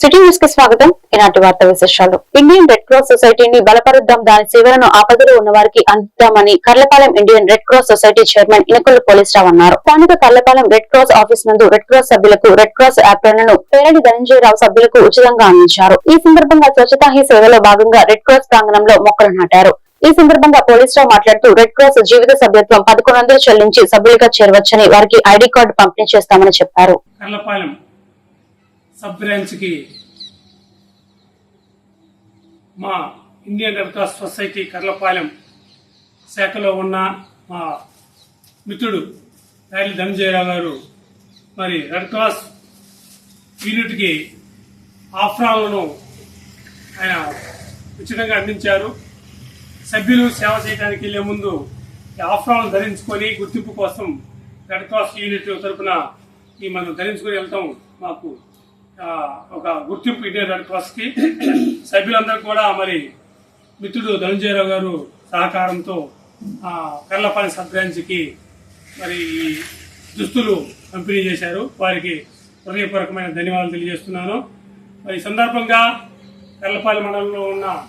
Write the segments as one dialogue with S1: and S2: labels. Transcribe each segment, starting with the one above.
S1: City న్యూస్కి స్వాగతం. ఈనాటి వార్త విశేషాలు. ఇండియన్ రెడ్ క్రాస్ సొసైటీని బలపరుద్దాం దాని సేవలను ఆపదలో ఉన్న వారికి అందిద్దామని Karlapalem Indian red cross society chairman Inakollu Polisarao అన్నారు. స్థానిక కర్లపాలెం రెడ్ క్రాస్ ఆఫీస్ నందు రెడ్ క్రాస్ సభ్యులకు రెడ్ క్రాస్ యాప్లను పేరడి ధనంజయరావు సభ్యులకు ఉచితంగా అందించారు. ఈ సందర్భంగా స్వచ్ఛతా హీ సేవలో భాగంగా రెడ్ క్రాస్ ప్రాంగణంలో మొక్కలు నాటారు. ఈ సందర్భంగా పోలీసరావు మాట్లాడుతూ రెడ్ క్రాస్ జీవిత సభ్యత్వం పదకొండు వందలు చెల్లించి సభ్యులుగా చేరవచ్చని వారికి ఐడి కార్డు పంపిణీ చేస్తామని చెప్పారు.
S2: సబ్ బ్రాంచ్కి మా Indian red cross society Karlapalem శాఖలో ఉన్న మా మిత్రుడు రాయలి ధనంజయరావు గారు మరి రెడ్ క్రాస్ యూనిట్కి ఆఫ్రాలను ఆయన ఉచితంగా అందించారు. సభ్యులు సేవ చేయడానికి వెళ్ళే ముందు ఈ ఆఫ్రాలను ధరించుకొని గుర్తింపు కోసం రెడ్ క్రాస్ యూనిట్ తరపున ఈ మనం ధరించుకొని వెళ్తాం. మాకు ఒక గుర్తింపు ఇండియన్ రెడ్ క్రాస్కి సభ్యులందరూ కూడా మరి మిత్రుడు ధనంజయరావు గారు సహకారంతో కర్లపాలెం సబ్ మరి ఈ దుస్తులు పంపిణీ చేశారు. వారికి హృదయపూర్వకమైన ధన్యవాదాలు తెలియజేస్తున్నాను. మరి సందర్భంగా కర్లపాలెం మండలంలో ఉన్న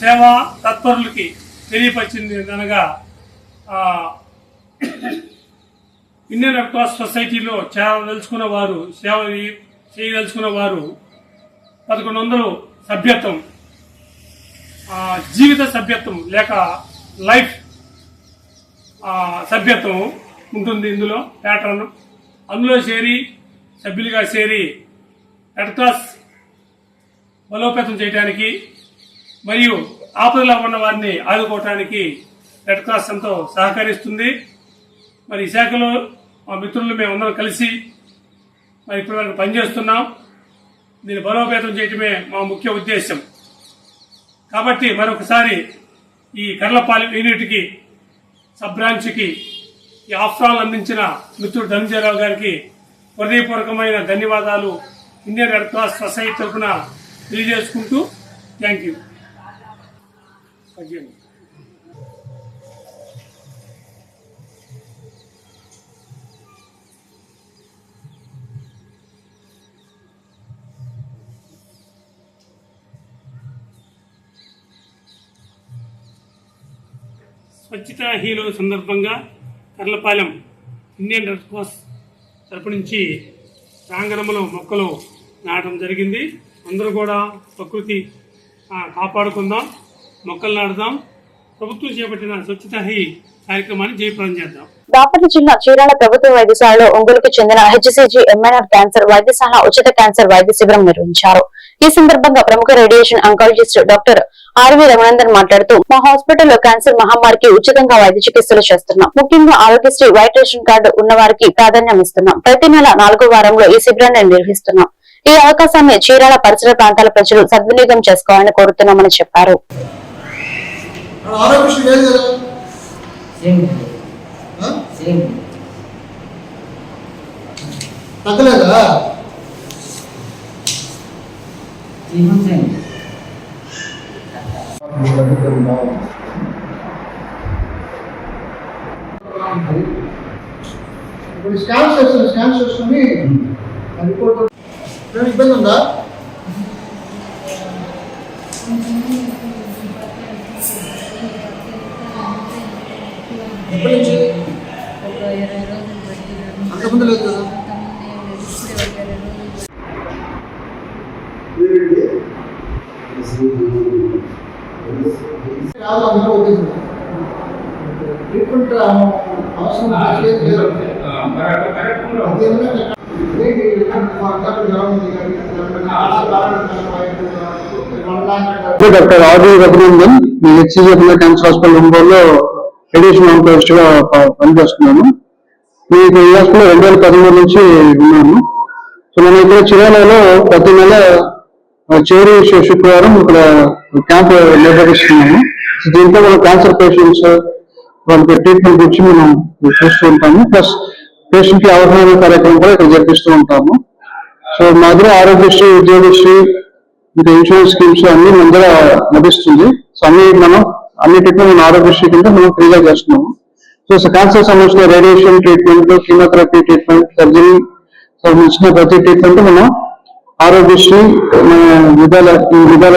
S2: సేవా తత్పరులకి తెలియపరిచింది అనగా ఇండియన్ రెడ్ క్రాస్ సొసైటీలో చేరదలుచుకున్న వారు సేవ చేయదలుచుకున్న వారు పదకొండు వందలు సభ్యత్వం జీవిత సభ్యత్వం లేక లైఫ్ సభ్యత్వం ఉంటుంది ఇందులో ప్యాటర్న్. అందులో చేరి సభ్యులుగా చేరి రెడ్ క్రాస్ బలోపేతం చేయడానికి మరియు ఆపదలో ఉన్న వారిని ఆదుకోవటానికి రెడ్ క్రాస్ ఎంతో సహకరిస్తుంది. మరి ఈ శాఖలో మా మిత్రులు మేమందరం కలిసి మరి ఇప్పటి వరకు పనిచేస్తున్నాం. దీన్ని బలోపేతం చేయటమే మా ముఖ్య ఉద్దేశం కాబట్టి మరొకసారి ఈ కర్లపాలెం యూనిట్కి సబ్ బ్రాంచ్కి ఈ ఆఫ్రాలు అందించిన మిత్రుడు ధనంజయరావు గారికి హృదయపూర్వకమైన ధన్యవాదాలు ఇండియన్ రెడ్ క్రాస్ సొసైటీ తరఫున తెలియజేసుకుంటూ థ్యాంక్ యూ. స్వచ్ఛతా హీరో సందర్భంగా కర్లపాలెం ఇండియన్ రెడ్ క్రాస్ తరపు నుంచి ప్రాంగణంలో మొక్కలు నాటడం జరిగింది. అందరూ కూడా ప్రకృతి కాపాడుకుందాం మొక్కలు నాటుదాం. ప్రభుత్వం చేపట్టిన స్వచ్ఛతా హీ కార్యక్రమాన్ని జయప్రదం చేద్దాం.
S1: బాపట్ల జిల్లా చీరాల ప్రభుత్వ వైద్యశాలలో ఒంగోలుకు చెందిన హెచ్సిజి ఎంఎన్ఆర్ క్యాన్సర్ వైద్యశాల ఉచిత క్యాన్సర్ వైద్య శిబిరం నిర్వహించారు. ఈ సందర్భంగా ప్రముఖ radiation oncologist doctor R V Raghunandan మాట్లాడుతూ మా హాస్పిటల్లో క్యాన్సర్ మహమ్మారికి ఉచితంగా వైద్య చికిత్సలు చేస్తున్నాం. ముఖ్యంగా ఆరోగ్యశ్రీ వైట్ రేషన్ కార్డు ఉన్న వారికి ప్రాధాన్యం ఇస్తున్నాం. ప్రతి నెల నాలుగో వారంలో ఈ శిబిరాన్ని నిర్వహిస్తున్నాం. ఈ అవకాశాన్ని చీరాల పరిసర ప్రాంతాల ప్రజలు సద్వినియోగం చేసుకోవాలని కోరుతున్నామని చెప్పారు.
S3: ఆరోగ్యశ్రీ లేదు కదా?
S4: సేమ్.
S3: ఆ?
S4: సేమ్.
S3: తగ్గలేదా? ఇప్పుడు స్కాన్ చేస్తాను స్కాన్ చేసుకుని రిపోర్ట్ ఇబ్బంది ఉందా ఎప్పటి నుంచి
S5: ఒక ఇరవై రోజులు పట్టినాను
S3: అంతకుముందు లేదు కదా
S5: అంతకుముందు ఏం లేదు ఇప్పుడే ఒక ఇరవై రోజులు
S3: కాదు అందరూ ఉద్దేశం ట్రీట్మెంట్ అవసరం లేదు లేదు అదేమన్నా ఏంటి మా అక్కకు జ్వరం ఉంది కానీ
S6: డాక్టర్ ఆర్డీ రఘునందన్ నేను హెచ్సిజి క్యాన్సర్ హాస్పిటల్ ఒంగోలులో రేడియేషన్ ఆంకాలజిస్ట్గా పనిచేస్తున్నాను. మీకు ఈ హాస్పిటల్ రెండు వేల పదమూడు నుంచి ఉన్నాను. సో నేను ఇక్కడ చిరాలలో ప్రతి నెల చివరి శుక్రవారం ఇక్కడ క్యాంప్ నిర్వహిస్తున్నాము దీంతో దీంట్లో మన క్యాన్సర్ పేషెంట్స్ వాళ్ళకి ట్రీట్మెంట్ గురించి మనం చూస్తూ ఉంటాము. ప్లస్ పేషెంట్కి అవగాహన కార్యక్రమం కూడా ఇక్కడ జరిపిస్తూ ఉంటాము. సో మా దగ్గర ఆరోగ్యశ్రీ ఉద్యోగశ్రీ ఇంకా ఇన్సూరెన్స్ స్కీమ్స్ అన్ని మన దగ్గర లభిస్తుంది సో అన్ని మనం అన్నిటికీ మన ఆరోగ్యశ్రీ కింద మనం ఫ్రీగా చేస్తున్నాము. సో క్యాన్సర్ సంబంధించిన radiation treatment chemotherapy treatment surgery సంబంధించిన ప్రతి ట్రీట్మెంట్ మనం ఆరోగ్యశ్రీ మన విధాల ఈ విధాల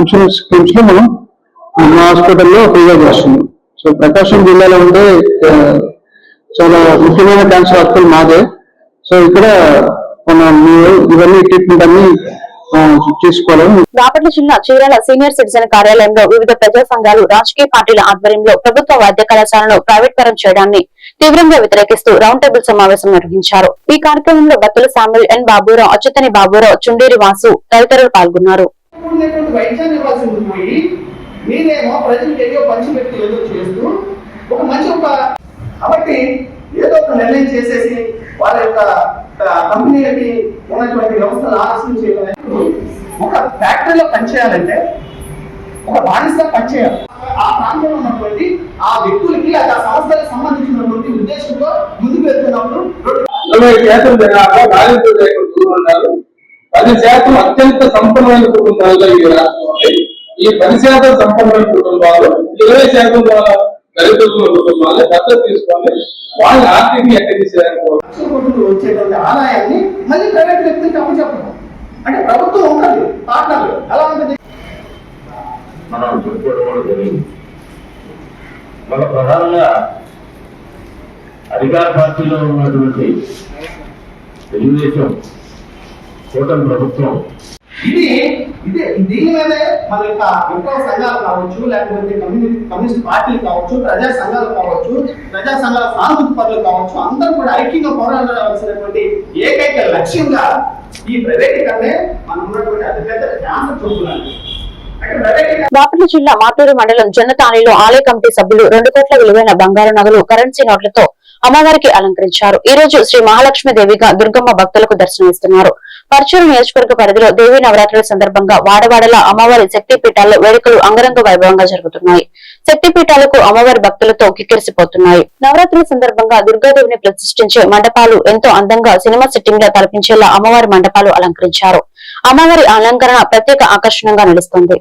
S6: ఇన్సూరెన్స్ స్కీమ్స్లో మనం మా హాస్పిటల్లో ఫ్రీగా చేస్తున్నాం సో ప్రకాశం జిల్లాలో ఉండే చాలా ముఖ్యమైన క్యాన్సర్ హాస్పిటల్ మాదే. సో ఇక్కడ మన ఇవన్నీ ట్రీట్మెంట్ అన్ని
S1: బాపట్ల జిల్లా చీరాల సీనియర్ సిటిజన్ కార్యాలయంలో వివిధ ప్రజా సంఘాలు రాజకీయ పార్టీల ఆధ్వర్యంలో ప్రభుత్వ వైద్య కళాశాలను ప్రైవేట్ పరం చేయడాన్ని తీవ్రంగా వ్యతిరేకిస్తూ రౌండ్ టేబుల్ సమావేశం నిర్వహించారు. ఈ కార్యక్రమంలో బత్తుల సామ్యుల్ ఎన్ బాబురావు అచ్యుతని బాబురావు చుండేరి వాసు తదితరులు పాల్గొన్నారు.
S7: కాబట్టి ఏదో ఒక నిర్ణయం చేసేసి వాళ్ళ యొక్క కంపెనీలకి ఉన్నటువంటి వ్యవస్థలు ఆలస్యం ఒక ఫ్యాక్టరీలో పనిచేయాలంటే ఒక బానిసగా పనిచేయాలి. ఆ ప్రాంతంలో ఉన్నటువంటి ఆ వ్యక్తులకి ఆ సంస్థలకు సంబంధించినటువంటి ఉద్దేశంతో ముందుకు వెళ్తున్నప్పుడు
S8: ఇరవై శాతం జనాభా దారిద్ర్య దూరం ఉన్నారు పది శాతం అత్యంత సంపన్నమైన కుటుంబాలుగా ఈ రాష్ట్రం ఈ పది శాతం సంపన్నమైన కుటుంబాలు ఇరవై శాతం దరిద్రుల కుటుంబాలు దత్తత తీసుకొని వాళ్ళ ఆర్థిక ఎక్కడ తీసేయాలనుకో
S7: లక్షల కోట్లు వచ్చేటువంటి ఆదాయాన్ని మళ్ళీ ప్రైవేట్ వ్యక్తులకి అప్పచెప్పడం అంటే ప్రభుత్వం ఉంటుంది పార్ట్నర్లు. ఎలా ఉంటుంది?
S9: మనం చెప్పుకోవడం కూడా జరిగింది మన ప్రధానంగా అధికార పార్టీలో ఉన్నటువంటి తెలుగుదేశం కూటమి ప్రభుత్వం
S7: ఇది ఇదే దీని మీదే మన యొక్క విప్లవ సంఘాలు కావచ్చు లేకపోతే కమ్యూనిస్ట్ కమ్యూనిస్ట్ పార్టీలు కావచ్చు ప్రజా సంఘాలు కావచ్చు ప్రజా సంఘాల సానుభూతి కావచ్చు అందరూ కూడా ఐక్యంగా పోరాడాల్సినటువంటి ఏకైక లక్ష్యంగా ఈ ప్రైవేటీకరణే మనం ఉన్నటువంటి అతిపెద్ద ధ్యాన చూపులాంటి
S1: బాపట్ల జిల్లా మాటూరు మండలం జొన్నతానిలో ఆలయ కమిటీ సభ్యులు రెండు కోట్ల విలువైన బంగారు నగలు కరెన్సీ నోట్లతో అమ్మవారికి అలంకరించారు. ఈ రోజు శ్రీ మహాలక్ష్మి దేవిగా దుర్గమ్మ భక్తులకు దర్శనమిస్తున్నారు. పరచూరు నియోజకవర్గ పరిధిలో దేవీ నవరాత్రుల సందర్భంగా వాడవాడల అమ్మవారి శక్తి పీఠాల్లో వేడుకలు అంగరంగ వైభవంగా జరుగుతున్నాయి. శక్తి పీఠాలకు అమ్మవారి భక్తులతో కిక్కిరిసిపోతున్నాయి. నవరాత్రుల సందర్భంగా దుర్గాదేవిని ప్రతిష్ఠించే మండపాలు ఎంతో అందంగా సినిమా సెట్టింగ్గా తలపించేలా అమ్మవారి మండపాలు అలంకరించారు. అమ్మవారి అలంకరణ ప్రత్యేక ఆకర్షణగా నిలుస్తుంది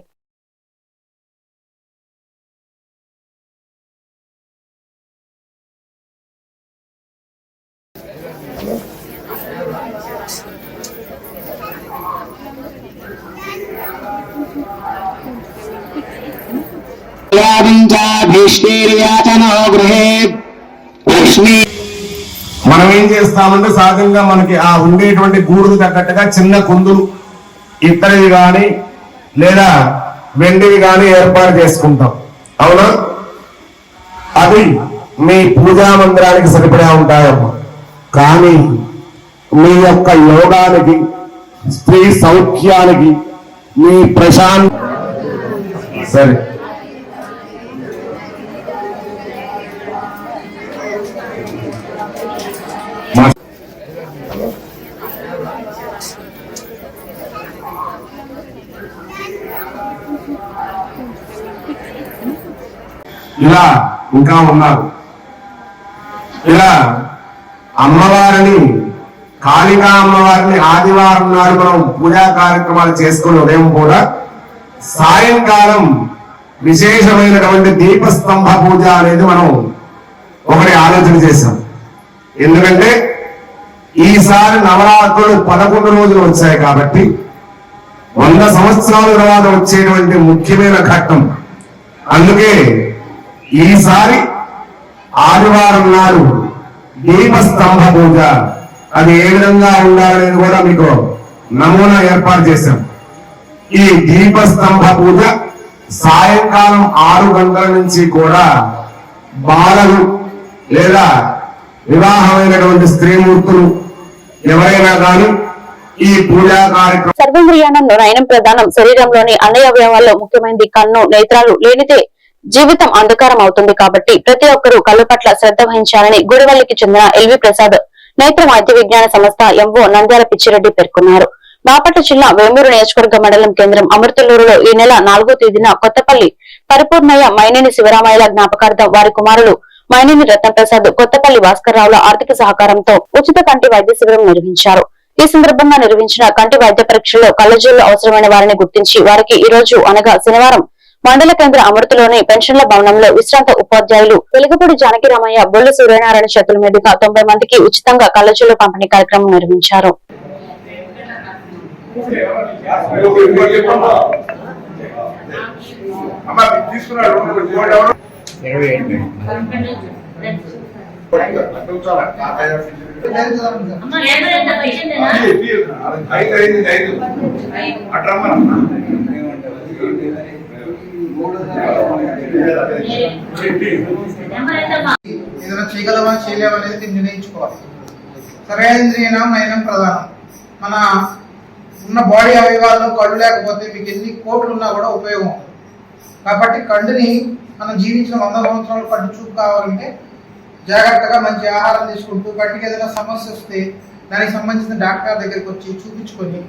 S10: గృహే లక్ష్మీ.
S11: మనం ఏం చేస్తామంటే సహజంగా మనకి ఆ ఉండేటువంటి గూడుకు తగ్గట్టుగా చిన్న కుందులు ఇత్తడివి గాని లేదా వెండివి గాని ఏర్పాటు చేసుకుంటాం. అవునా? అవి మీ పూజా మందిరానికి సరిపడా ఉంటాయమ్మా. కానీ మీ యొక్క యోగానికి స్త్రీ సౌఖ్యానికి మీ ప్రశాంత్ సరే. ఇలా ఇంకా ఉన్నారు. ఇలా అమ్మవారిని కాళికా అమ్మవారిని ఆదివారం నాడు మనం పూజా కార్యక్రమాలు చేసుకుని ఉదయం కూడా సాయంకాలం విశేషమైనటువంటి దీపస్తంభ పూజ అనేది మనం ఒకటి ఆలోచన చేశాం. ఎందుకంటే ఈసారి నవరాత్రులు పదకొండు రోజులు వచ్చాయి కాబట్టి వంద సంవత్సరాల తర్వాత వచ్చేటువంటి ముఖ్యమైన ఘట్టం. అందుకే ఈసారి ఆదివారం నాడు దీపస్తంభ పూజ. అది ఏ విధంగా ఉండాలనేది కూడా మీకు నమూనా ఏర్పాటు చేశాం. ఈ దీపస్తంభ పూజ సాయంకాలం ఆరు గంటల నుంచి కూడా బాలలు లేదా వివాహమైనటువంటి స్త్రీమూర్తులు ఎవరైనా కానీ ఈ పూజా కార్యక్రమం
S1: సర్వేంద్రియానంలో నయనం ప్రధానం శరీరంలోని అన్ని అవయవాల్లో ముఖ్యమైనది కన్ను నేత్రాలు లేనిదే జీవితం అంధకారం అవుతుంది కాబట్టి ప్రతి ఒక్కరూ కళ్ళు పట్ల శ్రద్ధ వహించాలని గుడివల్లికి చెందిన ఎల్వి ప్రసాద్ నేత్ర వైద్య విజ్ఞాన సంస్థ ఎంఓ నంద్యాల పిచ్చిరెడ్డి పేర్కొన్నారు. బాపట్ల జిల్లా వేమూరు నియోజకవర్గ మండలం కేంద్రం అమృతలూరులో ఈ నెల నాలుగో తేదీన కొత్తపల్లి పరిపూర్ణయ్య మైనేని శివరామయ్యల జ్ఞాపకార్థం వారి కుమారులు మైనేని రత్నప్రసాద్ కొత్తపల్లి భాస్కర్ రావుల ఆర్థిక సహకారంతో ఉచిత కంటి వైద్య శిబిరం నిర్వహించారు. ఈ సందర్భంగా నిర్వహించిన కంటి వైద్య పరీక్షల్లో కళ్ళజోళ్ళు అవసరమైన వారిని గుర్తించి వారికి ఈ రోజు అనగా శనివారం మండల కేంద్ర అమృతలోని పెన్షన్ల భవనంలో విశ్రాంత ఉపాధ్యాయులు వెలుగుపూడి జానకిరామయ్య బొల్లు సూర్యనారాయణ చేతుల మీదుగా తొంభై మందికి ఉచితంగా కళ్ళజోళ్ళు పంపిణీ కార్యక్రమం నిర్వహించారు
S12: అట్రమ్మా
S13: ఏదైనా చేయగలమా చేయలేమా అనేది నిర్ణయించుకోవాలి. సరైన నయనం ప్రధానం. మన ఉన్న బాడీ అవయవాల్లో కళ్ళు లేకపోతే మీకు ఎన్ని కోట్లు ఉన్నా కూడా ఉపయోగం కాబట్టి కళ్ళుని మనం జీవించిన వంద సంవత్సరాలు కళ్ళు చూపు కావాలంటే జాగ్రత్తగా మంచి ఆహారం తీసుకుంటూ కంటికి ఏదైనా సమస్య వస్తే దానికి సంబంధించిన డాక్టర్ దగ్గరికి వచ్చి చూపించుకొని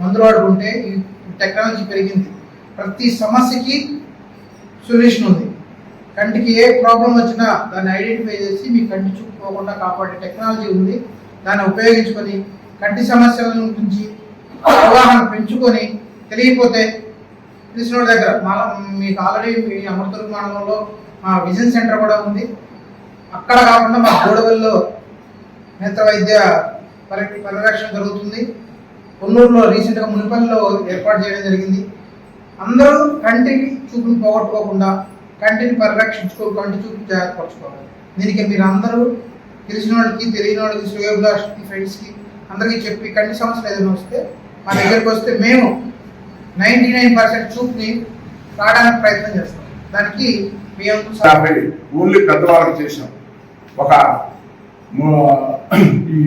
S13: మందులు వాడుకుంటే ఈ టెక్నాలజీ పెరిగింది. ప్రతి సమస్యకి సొల్యూషన్ ఉంది. కంటికి ఏ ప్రాబ్లం వచ్చినా దాన్ని ఐడెంటిఫై చేసి మీ కంటి చూపు పోకుండా కాపాడే టెక్నాలజీ ఉంది. దాన్ని ఉపయోగించుకొని కంటి సమస్యల గురించి అవగాహన పెంచుకొని తెలియకపోతే తెలిసిన దగ్గర మళ్ళా మీకు ఆల్రెడీ మీ అమృతూరు మండలంలో మా విజన్ సెంటర్ కూడా ఉంది. అక్కడ కాకుండా మా గోడవల్లో నేత్ర వైద్య పరి పరిరక్షణ జరుగుతుంది. కొన్నూరులో రీసెంట్గా మునిపల్లిలో ఏర్పాటు చేయడం జరిగింది. అందరూ కంటిని చూపుని పోగొట్టుకోకుండా కంటిని పరిరక్షించుకో కంటి చూపు జాగ్రత్తపరచుకోవాలి దీనికి మీరు అందరూ తెలిసిన వాళ్ళకి తెలియని వాళ్ళకి శ్రేయోభిలాష్కి ఫ్రెండ్స్కి అందరికీ చెప్పి కంటి సమస్యలు ఏదైనా వస్తే మా దగ్గరికి వస్తే మేము నైంటీ నైన్ పర్సెంట్ చూపుని రావడానికి ప్రయత్నం చేస్తాం. దానికి మేము
S12: యాభై ఓన్లీ పెద్దవాళ్ళకి చేసాం ఒక ఈ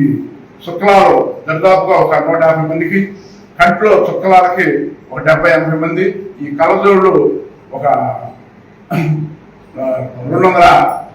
S12: శుక్లాలు దాదాపుగా ఒక నూట యాభై మందికి కంట్లో చుక్కలాలకి ఒక డెబ్బై ఎనభై మంది ఈ కలజోళ్ళు ఒక రెండు వందల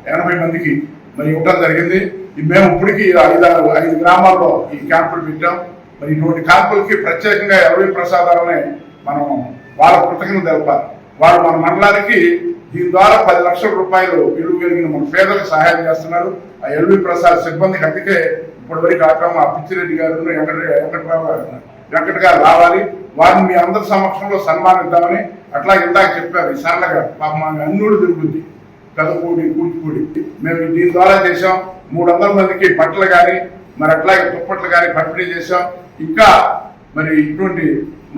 S12: ఎనభై మందికి మరి ఇవ్వడం జరిగింది. మేము ఇప్పటికి ఐదు ఆరు- ఐదు గ్రామాల్లో ఈ క్యాంపులు పెట్టాం. మరి ఇటువంటి క్యాంపులకి ప్రత్యేకంగా ఎల్వి ప్రసాదాలని మనం వాళ్ళ కృతజ్ఞత తెలపాలి. వాళ్ళు మన మండలానికి దీని ద్వారా పది లక్షల రూపాయలు విలువ కలిగిన మన పేదలకు సహాయం చేస్తున్నారు. ఆ ఎల్వి ప్రసాద్ సిబ్బందికి అందుకే ఇప్పటి వరకు ఆటం ఆ పిచ్చిరెడ్డి గారు వెంకట వెంకటరావు గారు వెంకట గారు రావాలి. వారిని మీ అందరి సమక్షంలో సన్మానిద్దామని అట్లా ఇందాక చెప్పారు ఈ సరళ గారు. పాప మా అన్నుడు తిరుగుద్ది కదపూడి కూచిపూడి. మేము దీని ద్వారా చేసాం మూడు వందల మందికి బట్టలు కానీ మరి అట్లాగే దుప్పట్లు కానీ పంపిణీ చేసాం ఇంకా మరి ఇటువంటి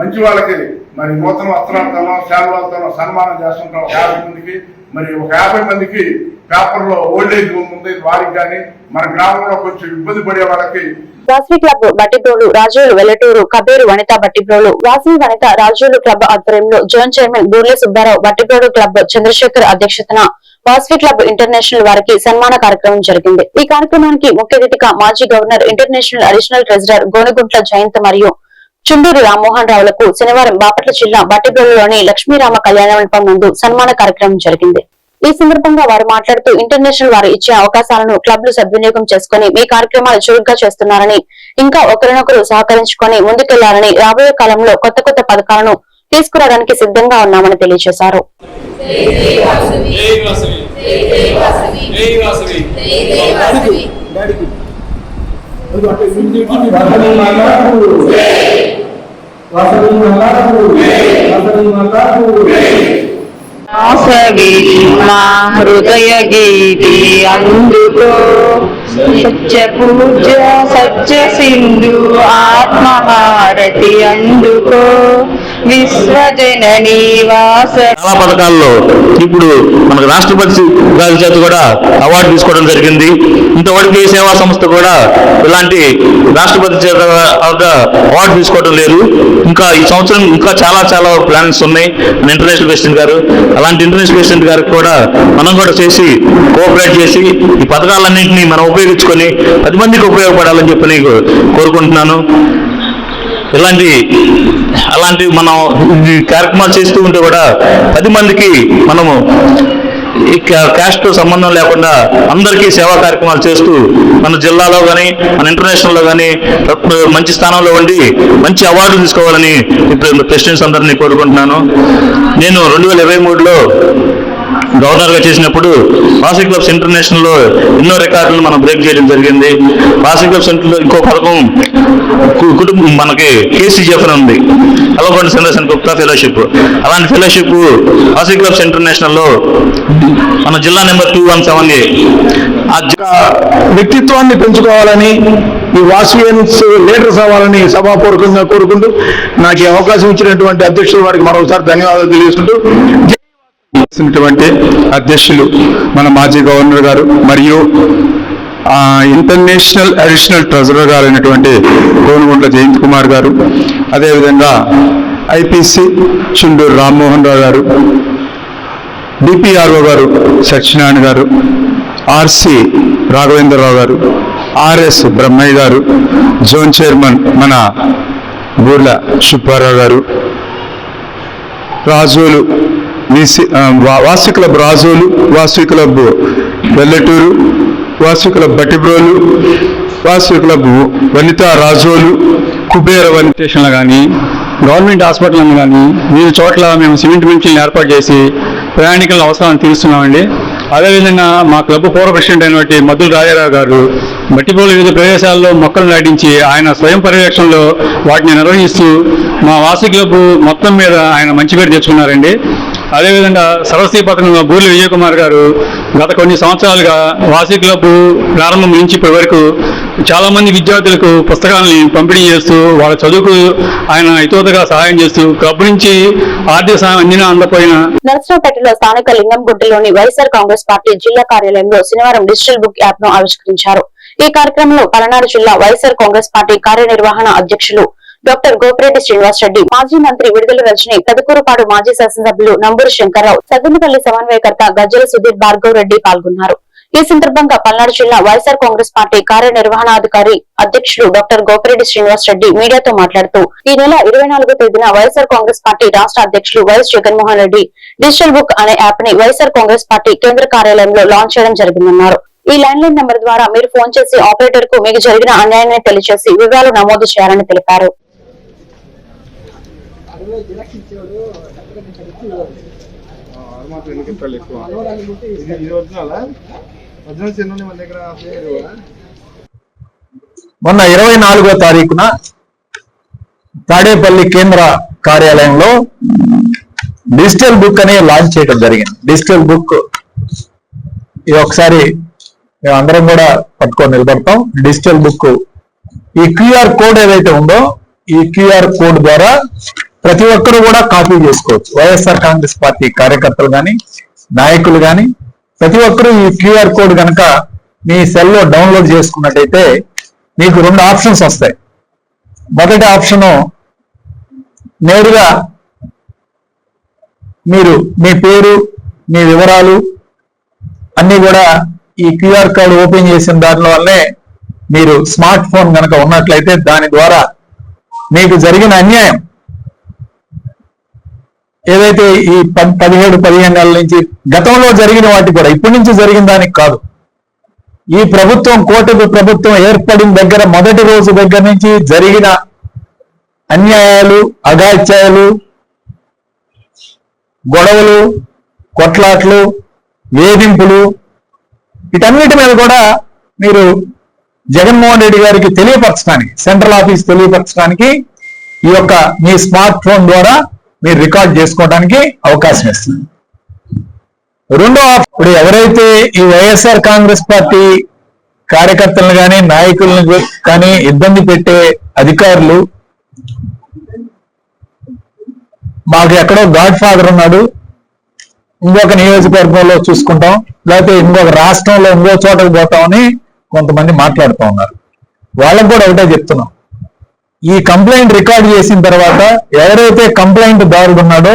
S12: మంచి వాళ్ళకి మరి నూతన వస్త్రాలతోనో శాలువాలతోనో సన్మానం చేస్తుంటాం. ఒక యాభై మందికి మరి ఒక యాభై మందికి పేపర్లో ఓల్డేజ్ హోమ్ ఉంది వారికి కానీ మన గ్రామంలో కొంచెం ఇబ్బంది పడే వాళ్ళకి
S1: వాసవి క్లబ్ బట్టిప్రోలు రాజులు వెల్లటూరు కబేరు వనిత బట్టిప్రోలు వాసవి వనిత రాజులు క్లబ్ ఆధ్వర్యంలో zone chairman Burle Subbarao Bhattiprolu club Chandrasekhar అధ్యక్షతన వాసవి క్లబ్ ఇంటర్నేషనల్ వారికి సన్మాన కార్యక్రమం జరిగింది. ఈ కార్యక్రమానికి ముఖ్య అతిథిగా మాజీ governor international additional treasurer Gonuguntla Jayanth మరియు చుండూరు రామ్మోహన్ రావులకు శనివారం బాపట్ల జిల్లా బట్టిప్రోలులోని లక్ష్మీరామ కళ్యాణ మండపం నందు సన్మాన కార్యక్రమం జరిగింది. ఈ సందర్భంగా వారు మాట్లాడుతూ ఇంటర్నేషనల్ వారు ఇచ్చే అవకాశాలను క్లబ్లు సద్వినియోగం చేసుకుని మీ కార్యక్రమాలు చురుగ్గా చేస్తున్నారని ఇంకా ఒకరినొకరు సహకరించుకొని ముందుకెళ్ళాలని రాబోయే కాలంలో కొత్త కొత్త పథకాలను తీసుకురావడానికి సిద్ధంగా ఉన్నామని తెలియజేశారు.
S14: వాసవి మా హృదయ గీతి అందుకో. సత్య పూజ సత్య సింధు ఆత్మహారతి అందుకో. విశ్వజననీ వాస.
S15: చాలా పథకాల్లో ఇప్పుడు మనకు రాష్ట్రపతి గారి చేత కూడా అవార్డు తీసుకోవడం జరిగింది. ఇంతవరకు ఈ సేవా సంస్థ కూడా ఇలాంటి రాష్ట్రపతి చేత అవార్డు తీసుకోవడం లేదు. ఇంకా ఈ సంవత్సరం ఇంకా చాలా చాలా ప్లాన్స్ ఉన్నాయి. మన ఇంటర్నేషనల్ ప్రెసిడెంట్ గారు అలాంటి ఇంటర్నేషనల్ ప్రెసిడెంట్ గారికి కూడా మనం కూడా చేసి కోఆపరేట్ చేసి ఈ పథకాలన్నింటినీ మనం ఉపయోగించుకొని పది మందికి ఉపయోగపడాలని చెప్పి నీకు కోరుకుంటున్నాను. ఇలాంటి అలాంటి మనం కార్యక్రమాలు చేస్తూ ఉంటే కూడా పది మందికి మనము ఈ క్యాస్ట్ సంబంధం లేకుండా అందరికీ సేవా కార్యక్రమాలు చేస్తూ మన జిల్లాలో కానీ మన ఇంటర్నేషనల్లో కానీ మంచి స్థానంలో ఉండి మంచి అవార్డులు తీసుకోవాలని ఇప్పుడు ప్రెసిడెంట్స్ అందరినీ కోరుకుంటున్నాను. నేను రెండు వేల ఇరవై మూడులో గవర్నర్గా చేసినప్పుడు వాసవి క్లబ్స్ ఇంటర్నేషనల్లో ఎన్నో రికార్డులు మనం బ్రేక్ చేయడం జరిగింది. వాసవి క్లబ్స్ ఇంటర్లో ఇంకో పథకం కుటుంబం మనకి కేసీజీఎఫ్ అని ఉంది. అలవకొండ చంద్రసేన్ గుప్తా ఫెలోషిప్ అలాంటి ఫెలోషిప్ వాసవి క్లబ్స్ ఇంటర్నేషనల్లో మన జిల్లా number two one seven A. ఆ
S16: వ్యక్తిత్వాన్ని పెంచుకోవాలని ఈ వాసియన్స్ లీడర్స్ అవ్వాలని సభాపూర్వకంగా కోరుకుంటూ నాకు ఈ అవకాశం ఇచ్చినటువంటి అధ్యక్షుల వారికి మరొకసారి ధన్యవాదాలు తెలియజేసుకుంటూ చేసినటువంటి అధ్యక్షులు మన మాజీ గవర్నర్ గారు మరియు ఇంటర్నేషనల్ అడిషనల్ ట్రెజరర్ గారు అయినటువంటి కోనుగుంట్ల జయంత్ కుమార్ గారు అదేవిధంగా ఐపీసీ చుండూరు రామ్మోహన్ రావు గారు డిపిఆర్ఓ గారు సత్యనారాయణ గారు ఆర్సి రాఘవేంద్రరావు గారు ఆర్ఎస్ బ్రహ్మయ్య గారు జోన్ చైర్మన్ మన బూర్ల సుబ్బారావు గారు Rajolu V C Vasu club Rajolu Vasu club Vellaturu Vasu club Bhattiprolu Vasu club Vanitha Rajolu Kubera Vanitha
S8: స్టేషన్లు కానీ గవర్నమెంట్ హాస్పిటల్ కానీ వివిధ చోట్ల మేము సిమెంట్ బెంచీలను ఏర్పాటు చేసి ప్రయాణికుల అవసరాలను తీరుస్తున్నామండి. అదేవిధంగా మా క్లబ్ పూర్వ ప్రెసిడెంట్ అయినటువంటి మధుల రాజారావు గారు మట్టిపోలు వివిధ ప్రదేశాల్లో మొక్కలు నాటించి ఆయన స్వయం పర్యవేక్షణలో వాటిని నిర్వహిస్తూ మా వాసి క్లబ్ మొత్తం మీద ఆయన మంచి పేరు తెచ్చుకున్నారండి. అదేవిధంగా సరస్వతి పథకంలో బూర్లి విజయ్ కుమార్ గారు గత కొన్ని సంవత్సరాలుగా వాసి క్లబ్ ప్రారంభం నుంచి ఇప్పటి వరకు చాలా మంది విద్యార్థులకు పుస్తకాలని పంపిణీ చేస్తూ వాళ్ళ చదువుకు ఆయన ఇతోతగా సహాయం చేస్తూ క్లబ్ నుంచి ఆర్థిక సహాయం అందినా అందపోయినా
S1: నరసరావుపేటలో స్థానిక లింగంగుంటలోని వైఎస్ఆర్ కాంగ్రెస్ పార్టీ జిల్లా కార్యాలయంలో శనివారం డిజిటల్ బుక్ యాప్ను ఆవిష్కరించారు. ఈ కార్యక్రమంలో పలనాడు జిల్లా వైఎస్ఆర్ కాంగ్రెస్ పార్టీ కార్యనిర్వహణ అధ్యక్షులు డాక్టర్ గోపిరెడ్డి శ్రీనివాస్ రెడ్డి మాజీ మంత్రి విడుదల రజని పెదకూరుపాడు మాజీ శాసనసభ్యులు నంబూరు శంకర్రావు సద్దనపల్లి సమన్వయకర్త గజ్జల సుధీర్ భార్గవ్ రెడ్డి పాల్గొన్నారు. ఈ సందర్భంగా పల్నాడు జిల్లా వైఎస్ఆర్ కాంగ్రెస్ పార్టీ కార్యనిర్వహణాధికారి అధ్యక్షుడు డాక్టర్ గోపిరెడ్డి శ్రీనివాస్ రెడ్డి మీడియాతో మాట్లాడుతూ ఈ నెల ఇరవై నాలుగో తేదీన వైఎస్ఆర్ కాంగ్రెస్ పార్టీ రాష్ట్ర అధ్యక్షులు Y S Jaganmohan Reddy digital book అనే యాప్ని వైఎస్ఆర్ కాంగ్రెస్ పార్టీ కేంద్ర కార్యాలయంలో లాంచ్ చేయడం జరిగిందన్నారు. ఈ ల్యాండ్ లైన్ నెంబర్ ద్వారా మీరు ఫోన్ చేసి ఆపరేటర్కు మీకు జరిగిన అన్యాయాన్ని తెలియజేసి వివరాలు నమోదు చేయాలని తెలిపారు.
S16: మొన్న ఇరవై నాలుగో తారీఖున తాడేపల్లి కేంద్ర కార్యాలయంలో డిజిటల్ బుక్ అనే లాంచ్ చేయడం జరిగింది. డిజిటల్ బుక్ ఇది ఒకసారి మేము అందరం కూడా పట్టుకొని నిలబడతాం. డిజిటల్ బుక్ ఈ క్యూఆర్ కోడ్ ఏదైతే ఉందో ఈ క్యూఆర్ కోడ్ ద్వారా ప్రతి ఒక్కరు కూడా కాపీ చేసుకోవచ్చు. వైఎస్ఆర్ కాంగ్రెస్ పార్టీ కార్యకర్తలు కానీ నాయకులు కానీ ప్రతి ఒక్కరూ ఈ క్యూఆర్ కోడ్ కనుక మీ సెల్లో డౌన్లోడ్ చేసుకున్నట్టయితే మీకు రెండు ఆప్షన్స్ వస్తాయి. మొదటి ఆప్షను నేరుగా మీరు మీ పేరు మీ వివరాలు అన్నీ కూడా ఈ క్యూఆర్ కోడ్ ఓపెన్ చేసిన దానిలో వల్లే మీరు స్మార్ట్ ఫోన్ కనుక ఉన్నట్లయితే దాని ద్వారా మీకు జరిగిన అన్యాయం ఏదైతే ఈ ప- పదిహేడు పదిహేను నెలల నుంచి గతంలో జరిగిన వాటి కూడా ఇప్పటి నుంచి జరిగిన దానికి కాదు. ఈ ప్రభుత్వం కూటమి ప్రభుత్వం ఏర్పడిన దగ్గర మొదటి రోజు దగ్గర నుంచి జరిగిన అన్యాయాలు అగాత్యాలు గొడవలు కొట్లాట్లు వేధింపులు వీటన్నిటి మీద కూడా మీరు జగన్మోహన్ రెడ్డి గారికి తెలియపరచడానికి సెంట్రల్ ఆఫీస్ తెలియపరచడానికి ఈ యొక్క మీ స్మార్ట్ ఫోన్ ద్వారా మీరు రికార్డ్ చేసుకోవడానికి అవకాశం ఇస్తుంది. రెండో ఇప్పుడు ఎవరైతే ఈ వైఎస్ఆర్ కాంగ్రెస్ పార్టీ కార్యకర్తలను కానీ నాయకులను కానీ ఇబ్బంది పెట్టే అధికారులు మాకు ఎక్కడో గాడ్ ఫాదర్ ఉన్నాడు. ఇంకొక నియోజకవర్గంలో చూసుకుంటాం. లేకపోతే ఇంకొక రాష్ట్రంలో ఇంకో చోటకు పోతామని కొంతమంది మాట్లాడుతూ ఉన్నారు. వాళ్ళకు కూడా ఒకటే చెప్తున్నాం. ఈ కంప్లైంట్ రికార్డ్ చేసిన తర్వాత ఎవరైతే కంప్లైంట్ దారుడు ఉన్నాడో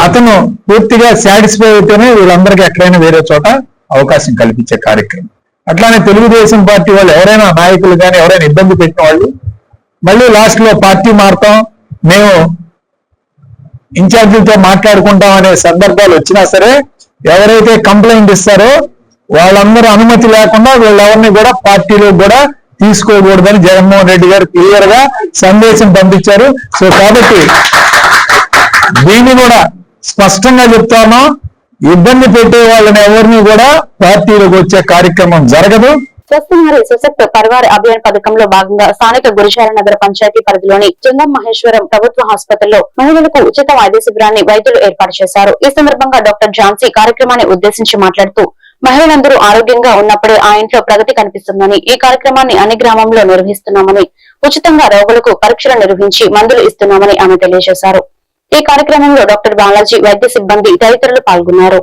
S16: అతను పూర్తిగా సాటిస్ఫై అయితేనే వీళ్ళందరికీ ఎక్కడైనా వేరే చోట అవకాశం కల్పించే కార్యక్రమం. అట్లానే తెలుగుదేశం పార్టీ వాళ్ళు ఎవరైనా నాయకులు కానీ ఎవరైనా ఇబ్బంది పెట్టిన వాళ్ళు మళ్ళీ లాస్ట్లో పార్టీ మారుతాం మేము ఇన్ఛార్జీలతో మాట్లాడుకుంటాం అనే సందర్భాలు వచ్చినా సరే ఎవరైతే కంప్లైంట్ ఇస్తారో వాళ్ళందరూ అనుమతి లేకుండా వీళ్ళెవరిని కూడా పార్టీలో కూడా తీసుకోకూడదని జగన్మోహన్ రెడ్డి గారు క్లియర్గా సందేశం పంపించారు. సో కాబట్టి దీన్ని కూడా స్పష్టంగా చెప్తాను ఇబ్బంది పెట్టే వాళ్ళని ఎవరిని కూడా పార్టీలోకి వచ్చే కార్యక్రమం జరగదు.
S1: స్వస్థనారి సుశక్త పరివార అభియాన్ పథకంలో భాగంగా స్థానిక గురిజాల నగర పంచాయతీ పరిధిలోని జంగం మహేశ్వరం ప్రభుత్వ ఆసుపత్రిలో మహిళలకు ఉచిత వైద్య శిబిరాన్ని వైద్యులు ఏర్పాటు చేశారు. ఈ సందర్భంగా డాక్టర్ ఝాన్సీ కార్యక్రమాన్ని ఉద్దేశించి మాట్లాడుతూ మహిళలందరూ ఆరోగ్యంగా ఉన్నప్పుడే ఆ ఇంట్లో ప్రగతి కనిపిస్తుందని ఈ కార్యక్రమాన్ని అన్ని గ్రామంలో నిర్వహిస్తున్నామని ఉచితంగా రోగులకు పరీక్షలు నిర్వహించి మందులు ఇస్తున్నామని ఆమె తెలియజేశారు. ఈ కార్యక్రమంలో డాక్టర్ బాలాజీ వైద్య సిబ్బంది తదితరులు పాల్గొన్నారు.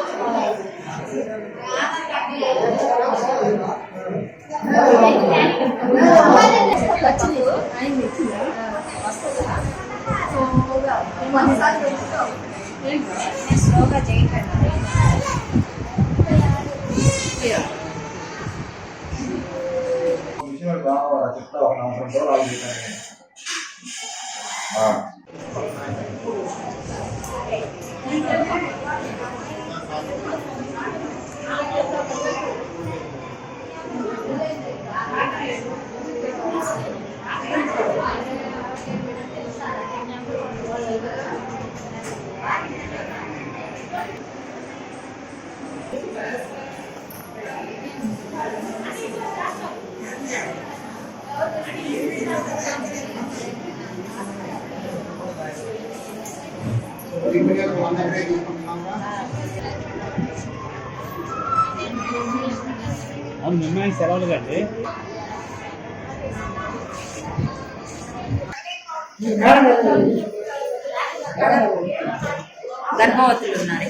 S3: గర్భవతులు ఉన్నారు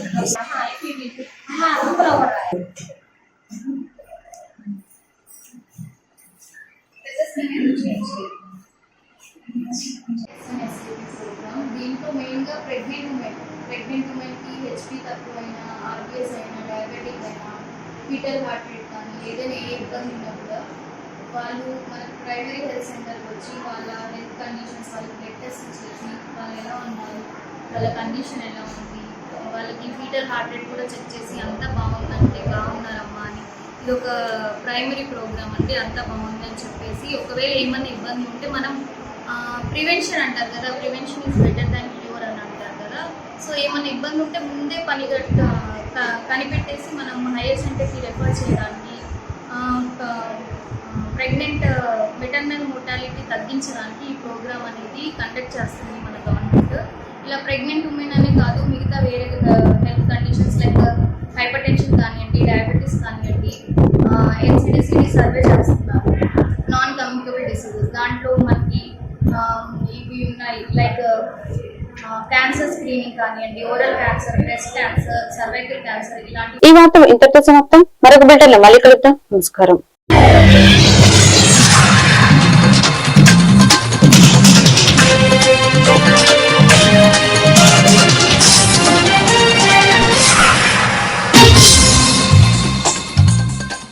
S5: దీంట్లో మెయిన్గా ప్రెగ్నెంట్ ఉమెన్ ప్రెగ్నెంట్ ఉమెన్కి హెచ్పి తక్కువైనా ఆర్బిఎస్ అయినా డయాబెటిక్ అయినా ఫీటల్ హార్ట్ రేట్ కానీ ఏదైనా ఏ ఇబ్బంది ఉన్నా కూడా వాళ్ళు మన ప్రైమరీ హెల్త్ సెంటర్కి వచ్చి వాళ్ళ హెల్త్ కండిషన్స్ వాళ్ళకి బ్లడ్ టెస్ట్ చేసి వాళ్ళు ఎలా ఉన్నారు వాళ్ళ కండిషన్ ఎలా ఉంది వాళ్ళకి ఫీటల్ హార్ట్ రేట్ కూడా చెక్ చేసి అంతా బాగుందంటే బాగున్నారమ్మా అని ఇది ఒక ప్రైమరీ ప్రోగ్రామ్ అంటే అంతా బాగుందని చెప్పేసి ఒకవేళ ఏమన్నా ఇబ్బంది ఉంటే మనం ప్రివెన్షన్ అంటారు కదా prevention is better than cure అని అంటారు కదా. సో ఏమైనా ఇబ్బంది ఉంటే ముందే పని కనిపెట్టేసి మనం హైయర్ సెంటర్కి రెఫర్ చేయడానికి ప్రెగ్నెంట్ మెటర్నల్ మోటాలిటీ ఈ ప్రోగ్రామ్ అనేది కండక్ట్ చేస్తుంది మన గవర్నమెంట్ ఇలా ప్రెగ్నెంట్ ఉమెన్ అనే కాదు మిగతా వేరే health conditions like hypertension కానివ్వండి డయాబెటీస్ కానివ్వండి ఎన్సిడిసిడి సర్వే చేస్తున్నారు. నాన్ కమ్యూనికబుల్ డిసీజెస్ దాంట్లో మనకి ఆ, ఇవి ఉన్నాయి. లైక్ క్యాన్సర్ స్క్రీనింగ్ కానివ్వండి oral cancer breast cancer cervical cancer ఇలాంటి
S1: ఈ వార్తలు ఇంతటితో సమాప్తం మరొక బిల్టర్లో మళ్ళీ కలుద్దాం. నమస్కారం.